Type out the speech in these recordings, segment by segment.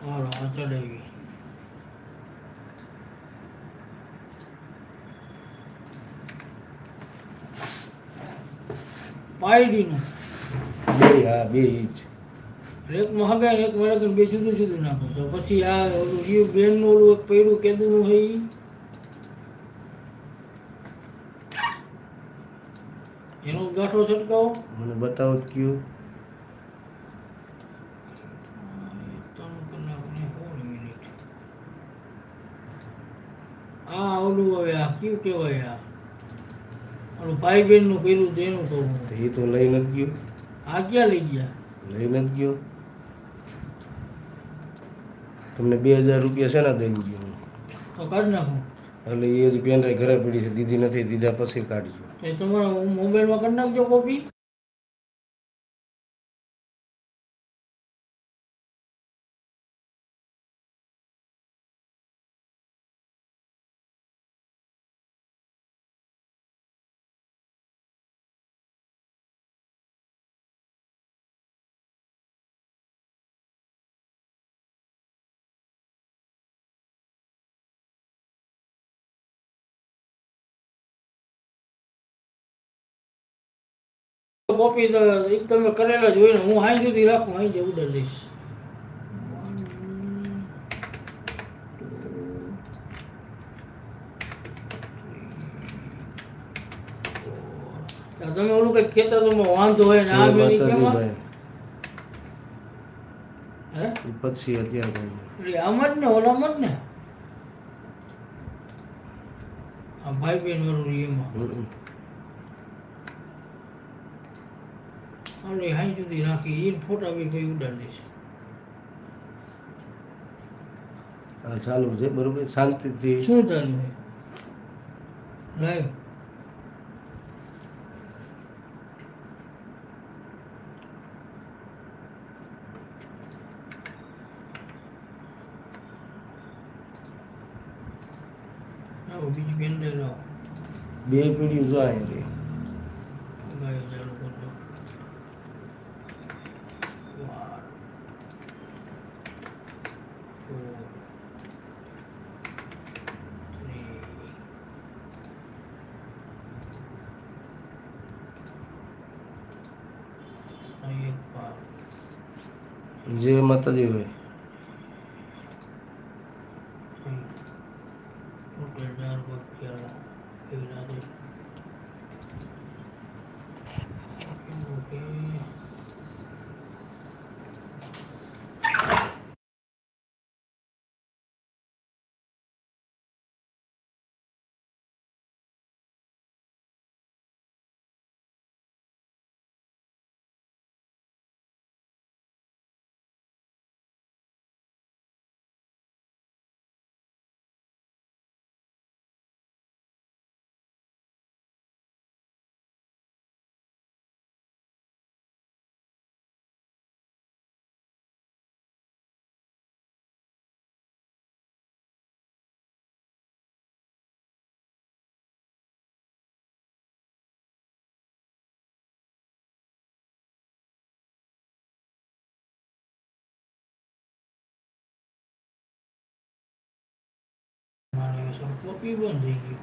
હાલો ચડાવી પાયડીનું બે હા બે ઇંચ એક હગાય એક એકમાં બે જુદું જુદું નાખો તો પછી આ ઓલું રીવ બેનનું ઓલું એક પૈડું કેદુનું છે એનો ગાંઠો છટકાવો મને બતાવો કયું આ ઓલું હવે આ કયું કહેવાય આ? ઓલું ભાઈ બહેનનું કર્યું તો એનું કહું એ તો લઈ નથી ગયો. આ ક્યાં લઈ ગયા? લઈ નથી ગયો. તમને બે હજાર રૂપિયા શેના દઈ ગયો? તો કાઢી નાખું. એટલે એ જ પેન ઘરે પડી છે. દીધી નથી દીધા પછી કાઢજો. એ તમારા મોબાઈલમાં કરી નાખજો કોપી કોપી ઈ તમે કરેલા જ ને હું હાઈ સુધી રાખું હાઈ જે લઈશ તમે ઓલું કઈ કેતા તો વાંધો હોય ને આ બેની કેમાં? હે? પછી અત્યારે એટલે આમ જ ને ઓલામાં જ ને? આ ભાઈ બહેન વાળું એમાં. આપણે હાઈ સુધી રાખી એને ફોટા બી કોઈ ઉડાડી દઈશ ચાલુ છે બરોબર શાંતિથી. શું ચાલુ છે? લાઈવ બે પેઢીઓ જો અહીં રે ગાયો ચાલુ કરી દો One, જે માતાજી હોય. મારી કોપી બંધ થઈ ગઈ.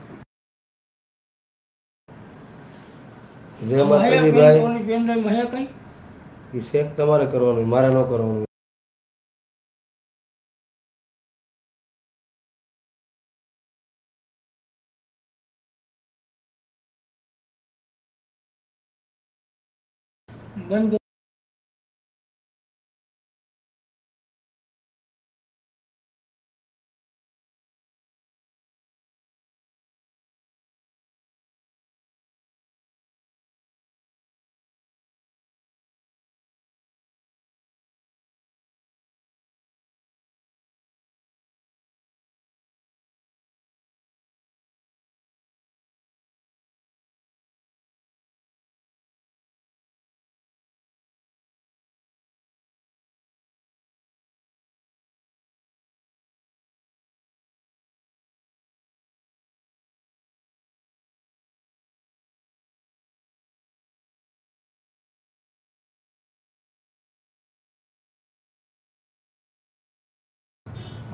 જય માતાજી ભાઈ. ઓલી પેનડ્રાઈવ હે કઈ? એ શેક તમારે કરવાનું મારે ન કરવાનું. બંધ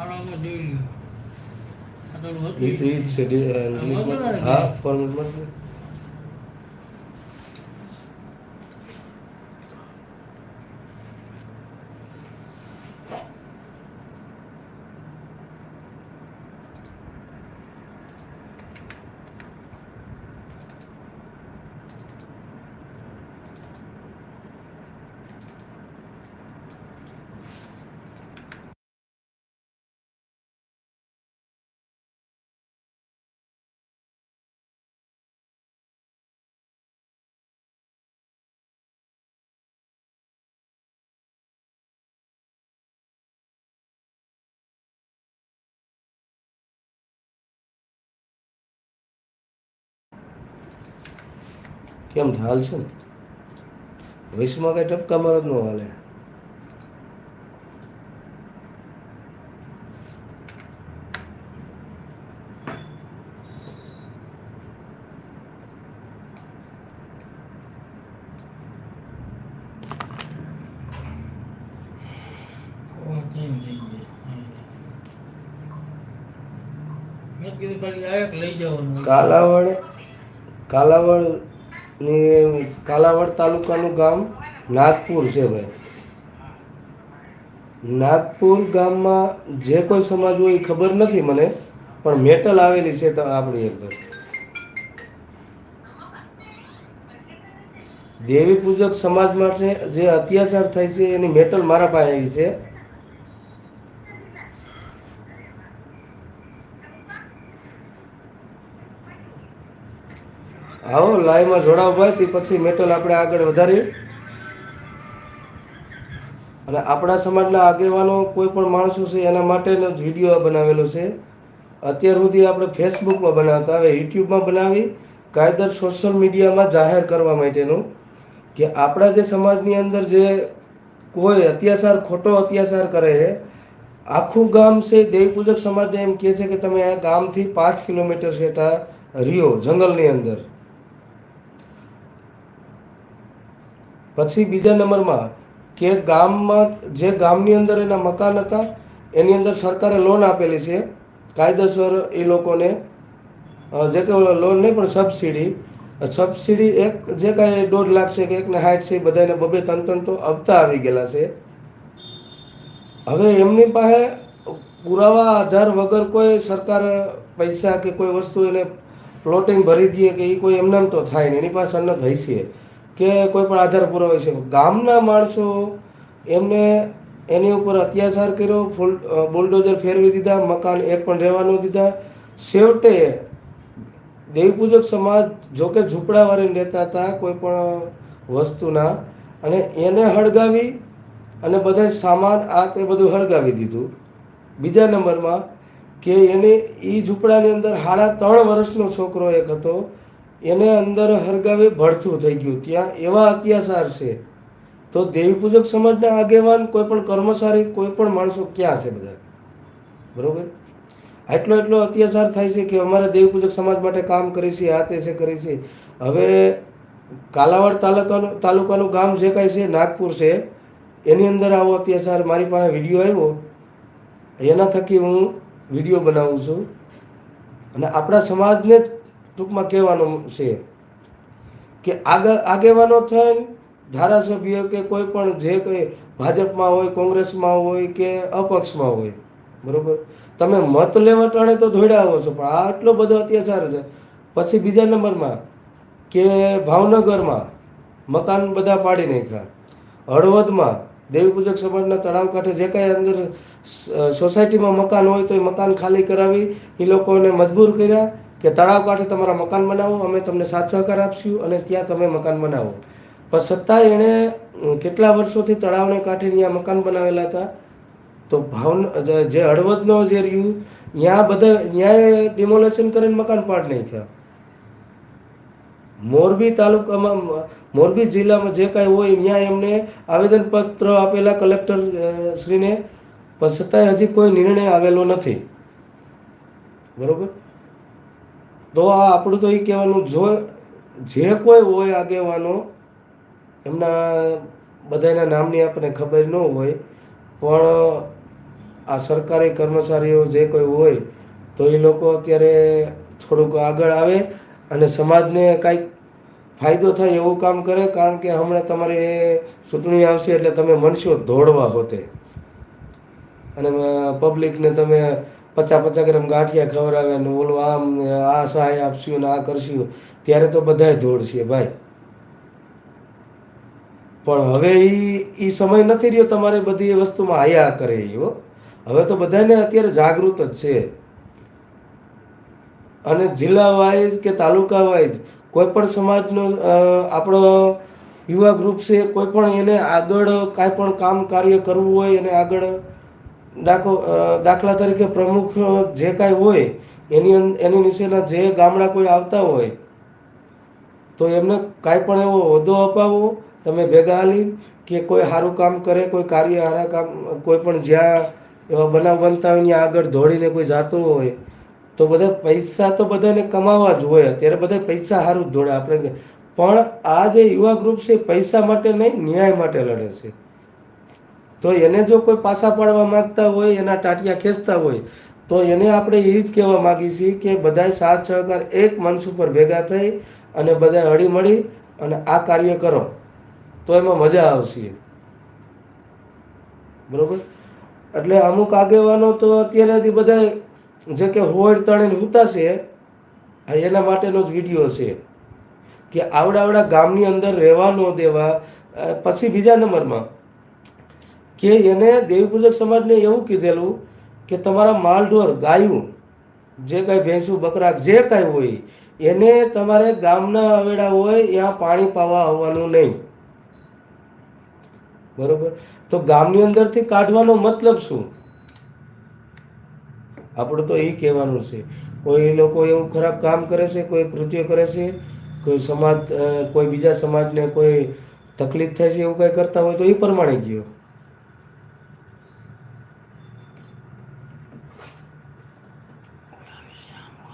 આરામમાં જોઈ લ્યો આ તો ઓલું હતું એ તો ઈ જ છે ડી- અ, આમાં હતું ને? હા ફોર્મેટમાં જ છે. કેમ હાલ છે? ને વિશ્વમાં કઈ ટપકા મારો જ ન હાલે. કાલાવડ કાલાવડ ની કાલાવડ તાલુકાનું ગામ નાગપુર છે ભાઈ. નાગપુર ગામમાં જે કોઈ સમાજ હોય એ ખબર નથી મને, પણ મેટલ આવેલી છે આપણી અંદર. દેવી પૂજક સમાજ માટે જે અત્યાચાર થાય છે એની મેટલ મારા પાસે આવી છે. આવો લાઈવમાં જોડાવ ભાઈ તે પછી મેટલ આપણે આગળ વધારીએ. અને આપણા સમાજના આગેવાનો કોઈ પણ માણસો છે, એના માટેનો જ વીડિયો બનાવેલો છે. અત્યાર સુધી આપણે ફેસબુકમાં બનાવતા, હવે યુટ્યુબમાં બનાવી, કાયદર સોશિયલ મીડિયામાં જાહેર કરવા માટેનું કે આપણા જે સમાજની અંદર જે કોઈ અત્યાચાર, ખોટો અત્યાચાર કરે છે, આખું ગામ છે દેવપૂજક સમાજને એમ કહે છે કે તમે આ ગામથી પાંચ કિલોમીટર સેટા રહ્યો જંગલની અંદર. પછી બીજા નંબરમાં કે ગામમાં જે ગામની અંદર એના મકાન હતા, એની અંદર સરકારે લોન આપેલી છે. કાયદેસર એ લોકોને જે કે લોન નહીં, પણ સબસિડી સબસિડી એક જે કાંઈ દોઢ લાખ છે કે એકને હાઈટ છે બધાને બબે ત્રણ ત્રણ તો હપ્તા આવી ગયેલા છે. હવે એમની પાસે પુરાવા આધાર વગર કોઈ સરકાર પૈસા કે કોઈ વસ્તુ એને પ્લોટિંગ ભરી દઈએ કે એ કોઈ એમનામ તો થાય નહીં, એની પાસે અન્નત હશે. કે કોઈ પણ આધાર પુરાવો છે. ગામના માણસો એમને એની ઉપર અત્યાચાર કર્યો, ફૂલ બુલડોઝર ફેરવી દીધા, મકાન એક પણ રહેવાનું દીધા. છેવટે દેવપૂજક સમાજ જોકે ઝૂંપડાવાળીને રહેતા હતા, કોઈ પણ વસ્તુના, અને એને હળગાવી અને બધા સામાન, આ તે બધું હળગાવી દીધું. બીજા નંબરમાં કે એને એ ઝૂંપડાની અંદર હાડા ત્રણ વર્ષનો છોકરો એક હતો એને અંદર હરગાવે ભડથું થઈ ગયું. ત્યાં એવા અત્યાચાર છે. તો દેવી પૂજક સમાજના આગેવાન કોઈ પણ કર્મચારી, કોઈ પણ માણસો ક્યાં છે બધા? બરોબર? આટલો એટલો અત્યાચાર થાય છે કે અમારે દેવી પૂજક સમાજ માટે કામ કરી છે, આ તે છે, કરી છે. હવે કાલાવાડ તાલુકાનું તાલુકાનું ગામ જે કાંઈ છે, નાગપુર છે, એની અંદર આવો અત્યાચાર. મારી પાસે વીડિયો આવ્યો. એના થકી હું વીડિયો બનાવું છું. અને આપણા સમાજને જ ટૂંકમાં કહેવાનું છે કે આગળ આગેવાનો થઈને ધારાસભ્ય કે કોઈ પણ જે કંઈ ભાજપમાં હોય, કોંગ્રેસમાં હોય કે અપક્ષમાં હોય, બરોબર? તમે મત લેવા ટાણે તો આવો છો, પણ આ આટલો બધો અત્યાચાર છે. પછી બીજા નંબરમાં કે ભાવનગરમાં મકાન બધા પાડી નાખ્યા. હળવદમાં દેવીપૂજક સમાજના તળાવ કાંઠે જે કાંઈ અંદર સોસાયટીમાં મકાન હોય તો એ મકાન ખાલી કરાવી એ લોકોને મજબૂર કર્યા. કે તળાવ કાંઠે તમારા મકાન બનાવો, અમે તમને સાથ સહકાર આપશું અને ત્યાં તમે મકાન બનાવો. પણ છતાંય એણે કેટલા વર્ષોથી તળાવને કાંઠે ત્યાં મકાન બનાવેલા હતા? તો ભાવન, જે- હળવદનો જે રહ્યું ત્યાં બધા ત્યાં ડિમોલેશન કરીને મકાન પાડ નાખ્યા. મોરબી તાલુકામાં, મોરબી જિલ્લામાં જે કાંઈ હોય ત્યાં એમને આવેદનપત્ર આપેલા કલેક્ટર શ્રીને, પણ છતાંય હજી કોઈ નિર્ણય આવેલો નથી. બરોબર? તો આ આપણું તો એ કહેવાનું જો, જે કોઈ હોય આગેવાનો, એમના બધાના નામની આપણને ખબર ન હોય, પણ આ સરકારી કર્મચારીઓ જે કોઈ હોય, તો એ લોકો અત્યારે થોડુંક આગળ આવે અને સમાજને કાંઈક ફાયદો થાય એવું કામ કરે, કારણ કે હમણાં તમારી ચૂંટણી આવશે એટલે તમે મનશો દોડવા હોતે. અને પબ્લિકને તમે પચાસ પચાસ ગ્રામ ગાંઠિયા ખવડાવે ને ઓલું આમ, આ સહાય આપશું ને આ કરશું, ત્યારે તો બધાય દોડશે ભાઈ. પણ હવે એ સમય નથી રહ્યો તમારે બધી એ વસ્તુમાં આયા કરે એવો હવે તો બધાને અત્યારે જાગૃત જ છે. અને જિલ્લા વાઇઝ કે તાલુકા વાઇઝ કોઈ પણ સમાજનો આપણો યુવા ગ્રુપ છે, કોઈ પણ એને આગળ કાંઈ પણ કામ કાર્ય કરવું હોય, એને આગળ દાખો દાખલા તરીકે પ્રમુખ જે કાંઈ હોય, એની એની નીચેના જે ગામડા કોઈ આવતા હોય, તો એમને કાંઈ પણ એવો હોદ્દો અપાવો તમે ભેગા હાલી કે કોઈ સારું કામ કરે, કોઈ કાર્ય સારા કામ, કોઈ પણ જ્યાં એવા બનાવ બનતા હોય, ત્યાં આગળ દોડીને કોઈ જાતું હોય, તો બધા પૈસા તો બધાને કમાવા જ હોય, અત્યારે બધા પૈસા સારું જ દોડે આપણે. પણ આ જે યુવા ગ્રુપ છે, પૈસા માટે નહીં, ન્યાય માટે લડે છે. તો એને જો કોઈ પાસા પાડવા માંગતા હોય, એના ટાટિયા ખેંચતા હોય, તો એને આપણે એ જ કહેવા માગીએ છીએ કે બધાય સાથ સહકાર એક મંચ ઉપર ભેગા થઈ અને બધાય હળીમળી અને આ કાર્ય કરો. તો એમાં મજા આવશે. બરોબર? એટલે અમુક આગેવાનો તો અત્યારેથી બધા જે કે હોડ તણીને ઉતાશે એના માટેનો જ વીડિયો છે. કે આવડા આવડા ગામની અંદર રહેવા ન દેવા પછી બીજા નંબરમાં કે એને દેવીપૂજક સમાજને એવું કીધેલું કે તમારા માલઢોર ગાયું, જે કાંઈ ભેંસું બકરા જે કાંઈ હોય, એને તમારે ગામના અવેડા હોય, ત્યાં પાણી પાવા આવવાનું નહીં. બરોબર? તો ગામની અંદરથી કાઢવાનો મતલબ શું? આપણે તો એ કહેવાનું છે. કોઈ લોકો એવું ખરાબ કામ કરે છે, કોઈ કૃત્ય કરે છે, કોઈ સમાજ કોઈ બીજા સમાજને કોઈ તકલીફ થાય છે, એવું કંઈ કરતા હોય તો એ પ્રમાણે ગયો.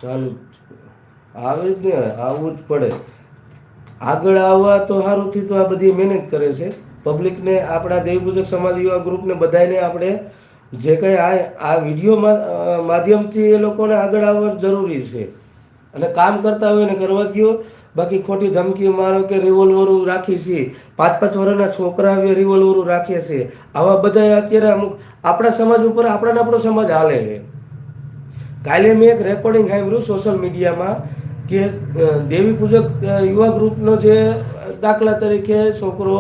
ચાલુ આવે જ ને, આવવું જ પડે. આગળ આવવા તો સારુંથી તો આ બધી મહેનત કરે છે. પબ્લિકને, આપણા દેવપૂજક સમાજ યુવા ગ્રુપને બધાને આપણે જે કંઈ આ આ વીડિયો માધ્યમથી એ લોકોને આગળ આવવા જરૂરી છે. અને કામ કરતા હોય ને કરવા ગયો બાકી ખોટી ધમકી મારો કે રિવોલ્વરો રાખી છે. પાંચ પાંચ વર્ષના છોકરા રિવોલ્વરો રાખે છે. આવા બધા અત્યારે અમુક આપણા સમાજ ઉપર આપણાને આપણો સમાજ હાલે છે. કાલે મેં એક રેકોર્ડિંગ સાંભળ્યું સોશિયલ મીડિયામાં કે દેવી પૂજક યુવા ગ્રુપનો જે દાખલા તરીકે છોકરો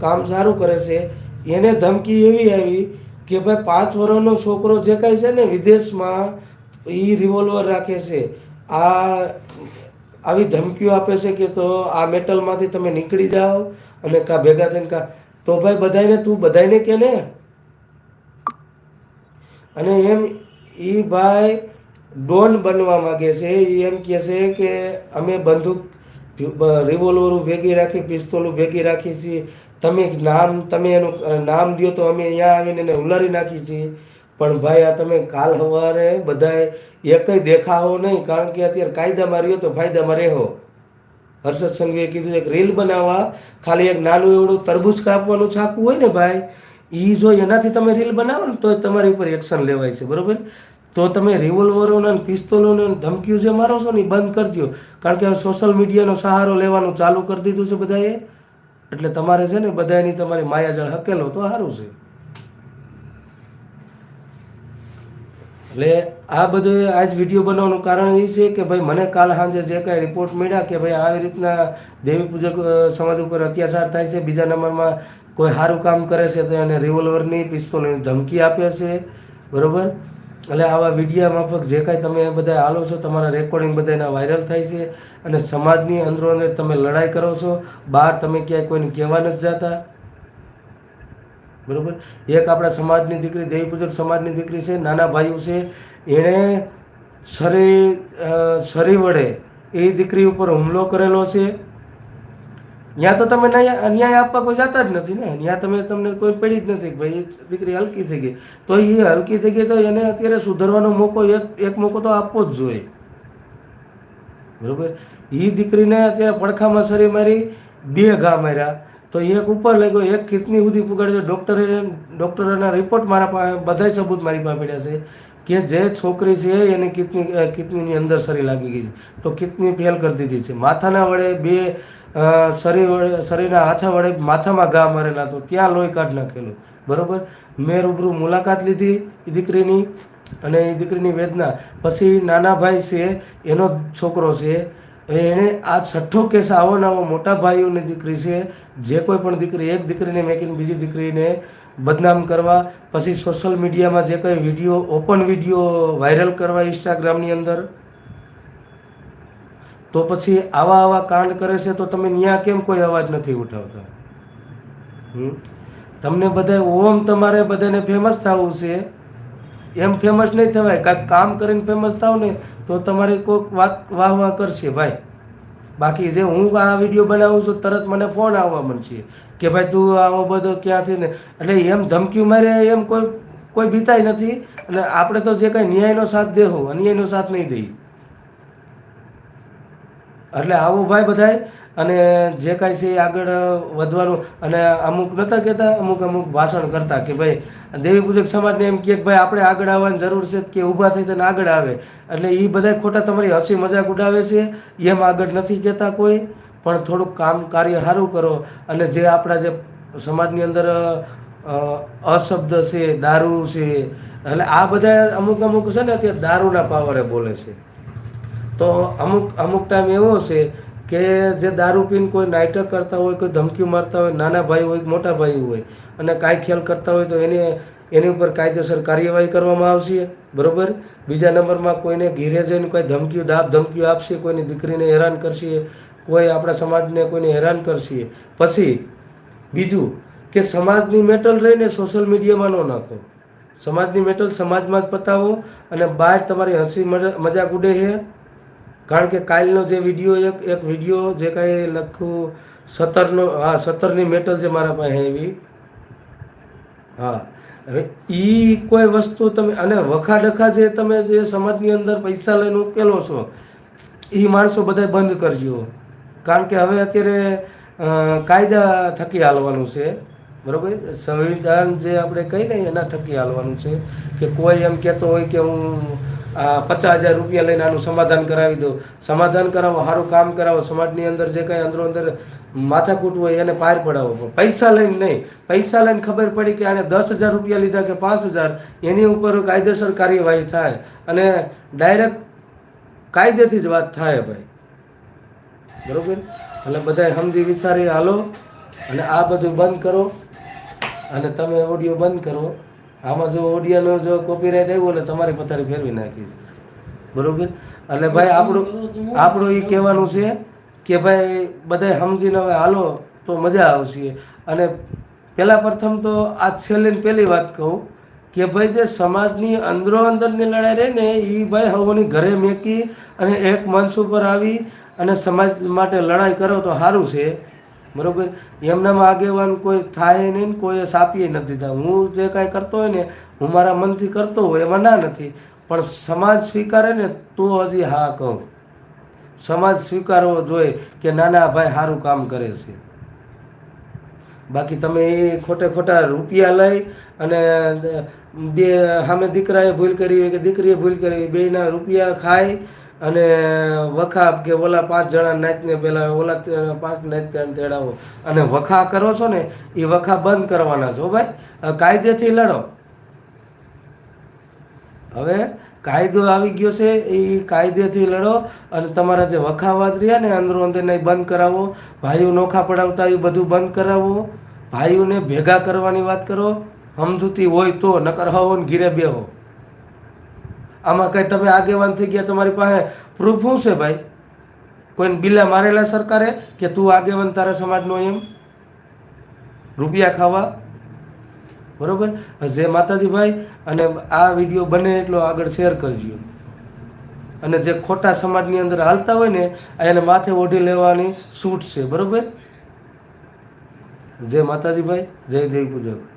કામ સારું કરે છે, એને ધમકી એવી આવી કે ભાઈ પાંચ વર્ષનો છોકરો જે કાંઈ છે ને વિદેશમાં એ રિવોલ્વર રાખે છે, આ આવી ધમકીઓ આપે છે કે તો આ મેટલમાંથી તમે નીકળી જાઓ અને કા ભેગા થઈને કા, તો ભાઈ બધાને તું બધાને કે ને? અને એમ એ ભાઈ ડોન બનવા માગે છે. એ એમ કહે છે કે અમે બંદૂક, રિવોલ્વર ભેગી રાખી, પિસ્તોલું ભેગી રાખી છીએ. તમે નામ, તમે એનું નામ દો તો અમે અહીંયા આવીને એને ઉલારી નાખી છીએ. પણ ભાઈ, આ તમે કાલ સવારે બધાએ એકય દેખાવો નહીં, કારણ કે અત્યારે કાયદામાં રહ્યો તો ફાયદામાં રહેવો હર્ષદ સંઘવીએ કીધું, એક રીલ બનાવવા. ખાલી એક નાનું એવડું તરબૂચ કાપવાનું છાપવું હોય ને ભાઈ એ જો એનાથી તમે રીલ બનાવો ને તો તમારી ઉપર એક્શન લેવાય છે. બરોબર? તો તમે રિવોલ્વરોને પિસ્તોલોને ધમકીઓ જે મારો છો ને એ બંધ કરી દો કારણ કે સોશિયલ મીડિયાનો સહારો લેવાનું ચાલુ કરી દીધું છે બધાએ. એટલે તમારે છે ને બધાની તમારી માયાજાળ હકેલો તો સારું છે. એટલે આ બધું આજ વીડિયો બનાવવાનું કારણ એ છે કે ભાઈ મને કાલ સાંજે જે કાંઈ રિપોર્ટ મળ્યા કે ભાઈ આવી રીતના દેવી પૂજક સમાજ ઉપર અત્યાચાર થાય છે, બીજા નંબરમાં કોઈ સારું કામ કરે છે તો એને રિવોલ્વરની પિસ્તોલની ધમકી આપે છે. બરોબર? એટલે આવા વિડીયા માફક જે કાંઈ તમે બધા હાલો છો, તમારા રેકોર્ડિંગ બધાના વાયરલ થાય છે અને સમાજની અંદરોને તમે લડાઈ કરો છો, બહાર તમે ક્યાંય કોઈને કહેવા નથી જતા. બરોબર? એક આપણા સમાજની દીકરી દેવીપૂજક સમાજની દીકરી છે, નાના ભાઈઓ છે, એણે સરી શરી વડે એ દીકરી ઉપર હુમલો કરેલો છે. ત્યાં તો તમે ન્યાય આપવા કોઈ જતા જ નથી ને. ત્યાં તમે તમને કોઈ પડી જ નથી ભાઈ દીકરી હલકી થઈ ગઈ. તો એ હલકી થઈ ગઈ તો એને અત્યારે સુધારવાનો મોકો એક એક મોકો તો આપવો જ જોઈએ. બરોબર? એ દીકરીને અત્યારે પડખામાં સરી મારી બે ઘા માર્યા. તો એક ઉપર લઈ ગયો એક કિડની સુધી પુગાડી ડૉક્ટરે ડૉક્ટરના રિપોર્ટ મારા પાસે બધાય સબૂત મારી પાસે પડ્યા છે કે જે છોકરી છે એને કિડની અ, કિડનીની અંદર સરી લાગી ગઈ છે. તો કિડની ફેલ કરી દીધી છે. માથાના વડે બે શરીર શરીરના હાથા વડે, માથામાં ઘા મારેલા તો ત્યાં લોહી કાઢ નાખેલું? બરોબર? મેં રૂબરૂ મુલાકાત લીધી દીકરીની અને એ દીકરીની વેદના. પછી નાના ભાઈ છે, એનો છોકરો છે એણે આ છઠ્ઠો કેસ આવો ને મોટા ભાઈઓની દીકરી છે, જે કોઈ પણ દીકરી, એક દીકરીને મેકીને બીજી દીકરીને બદનામ કરવા. પછી સોશિયલ મીડિયામાં જે કંઈ વીડિયો ઓપન વીડિયો વાયરલ કરવા ઇન્સ્ટાગ્રામની અંદર. તો પછી આવા આવા કાંડ કરે છે તો તમે ત્યાં કેમ કોઈ અવાજ નથી ઉઠાવતા? તમને બધા ઓમ તમારે બધાને ફેમસ થવું છે. એમ ફેમસ નહીં થવાય. કાંઈક કામ કરીને ફેમસ થાવ ને તો તમારી કોઈક વાત વાહ વાહ કરશે ભાઈ. બાકી જે હું આ વીડિયો બનાવું છું તરત મને ફોન આવવા મળશે કે ભાઈ તું આવો બધો ક્યાંથી ને? એટલે એમ ધમકી મારે એમ કોઈ કોઈ બીતાય નથી. અને આપણે તો જે કાંઈ ન્યાયનો સાથ દેવો અન્યાયનો સાથ નહીં દઈએ. એટલે આવું ભાઈ બધાય, અને જે કાંઈ છે એ આગળ વધવાનું. અને અમુક નહોતા કહેતા, અમુક અમુક ભાષણ કરતા કે ભાઈ, દેવી પૂજક સમાજને એમ કે ભાઈ, આપણે આગળ આવવાની જરૂર છે કે ઊભા થઈ તેને આગળ આવે. એટલે એ બધા ખોટા તમારી હસી મજાક ઉડાવે છે, એમ આગળ નથી કહેતા કોઈ. પણ થોડુંક કામ કાર્ય સારું કરો. અને જે આપણા જે સમાજની અંદર અશબ્દ છે, દારૂ છે, એટલે આ બધા અમુક અમુક છે ને, અત્યારે દારૂના પાવરે બોલે છે. તો અમુક અમુક ટાઈમ એવો છે કે જે દારૂ પીને કોઈ નાટક કરતા હોય, કોઈ ધમકી મારતા હોય, નાના ભાઈ હોય, મોટા ભાઈ હોય, અને કાંઈ ખ્યાલ કરતા હોય તો એને, એની ઉપર કાયદેસર કાર્યવાહી કરવામાં આવશે, બરાબર? બીજા નંબરમાં કોઈને ઘીરે જઈને કોઈ ધમકીઓ દાબ ધમકીઓ આપશે, કોઈની દીકરીને હેરાન કરશે, કોઈ આપણા સમાજને કોઈને હેરાન કરશે. પછી, બીજું કે સમાજની મેટલ રહીને સોશિયલ મીડિયામાં ન નાખો. સમાજની મેટલ સમાજમાં જ પતાવો અને બહાર તમારી હસી મજા- મજાક ઉડે છે. કારણ કે કાલનો જે વીડિયો, એક એક વીડિયો જે કાંઈ લખું સત્તરનો હા સત્તરની મેટલ છે મારા પાસે એવી. હા. હવે એ કોઈ વસ્તુ તમે, અને વખા ડખા જે તમે જે સમાજની અંદર પૈસા લઈને ઉકેલો છો એ માણસો બધા બંધ કરજો. કારણ કે હવે અત્યારે કાયદા થકી હાલવાનું છે. બરાબર? સંવિધાન જે આપણે કહીને એના થકી હાલવાનું છે, કે કોઈ એમ કહેતો હોય કે હું પચાસ હજાર રૂપિયા લઈને આનું સમાધાન કરાવી દો. સમાધાન કરાવો સારું કામ કરાવો, સમાજની અંદર જે કાંઈ અંદરો અંદર માથાકૂટ હોય એને પાર પડાવો. પૈસા લઈને નહીં. પૈસા લઈને ખબર પડી કે આને દસ હજાર રૂપિયા લીધા કે પાંચ હજાર, એની ઉપર કાયદેસર કાર્યવાહી થાય. અને ડાયરેક્ટ કાયદેથી જ વાત થાય ભાઈ. બરોબર? એટલે બધા સમજી વિચારી હાલો. અને આ બધું બંધ કરો. અને તમે ઓડિયો બંધ કરો. આમાં જો ઓડિયાનો જો કોપીરાઇટ આવ્યો એટલે તમારી પથારી ફેરવી નાખીશ બરોબર? એટલે ભાઈ આપણું આપણું એ કહેવાનું છે કે ભાઈ બધા સમજીને હવે હાલો તો મજા આવશે. અને પહેલાં પ્રથમ તો આ છેલ્લી પહેલી વાત કહું કે ભાઈ જે સમાજની અંદરો અંદરની લડાઈ રહે ને એ ભાઈ હવોની ઘરે મેકી અને એક મંચ ઉપર આવી અને સમાજ માટે લડાઈ કરો તો સારું છે. બરોબર? એમનામાં આગેવાન કોઈ થાય નહીં કોઈ સાપીએ નથી દીધા. હું જે કાંઈ કરતો હોય ને, હું મારા મનથી કરતો હોય એમાં ના નથી. પણ સમાજ સ્વીકારે ને તો હજી હા કહું. સમાજ સ્વીકારવો જોઈએ કે નાના ભાઈ સારું કામ કરે છે. બાકી તમે એ ખોટે ખોટા રૂપિયા લઈ અને બે સામે દીકરાએ ભૂલ કરી હોય કે દીકરીએ ભૂલ કરી બેના રૂપિયા ખાય અને વખા કે ઓલા પાંચ જણા નાચને પેલા ઓલા પાંચ નાચ તેડાવો. અને વખા કરો છો ને એ વખા બંધ કરવાના છો ભાઈ. કાયદેથી લડો. હવે કાયદો આવી ગયો છે એ કાયદેથી લડો અને તમારા જે વખાવાદ રહ્યા ને અંદરો અંદર નહીં બંધ કરાવો. ભાઈઓ નોખા પડાવતા એ બધું બંધ કરાવો. ભાઈઓને ભેગા કરવાની વાત કરો. સમજૂતી હોય તો, નકર હવો ને ઘીરે બેહો. આમાં કઈ તમે આગેવાન થઈ ગયા તમારી પાસે પ્રૂફ શું છે ભાઈ? કોઈને બિલા મારેલા સરકારે કે તું આગેવાન તારા સમાજનો એમ? રૂપિયા ખાવા? બરોબર? જે માતાજી ભાઈ અને આ વીડિયો બને એટલો આગળ શેર કરજો. અને જે ખોટા સમાજની અંદર હાલતા હોય ને, એને માથે ઓઢી લેવાની છૂટ છે, બરોબર? જય માતાજી ભાઈ જય દેવી પૂજક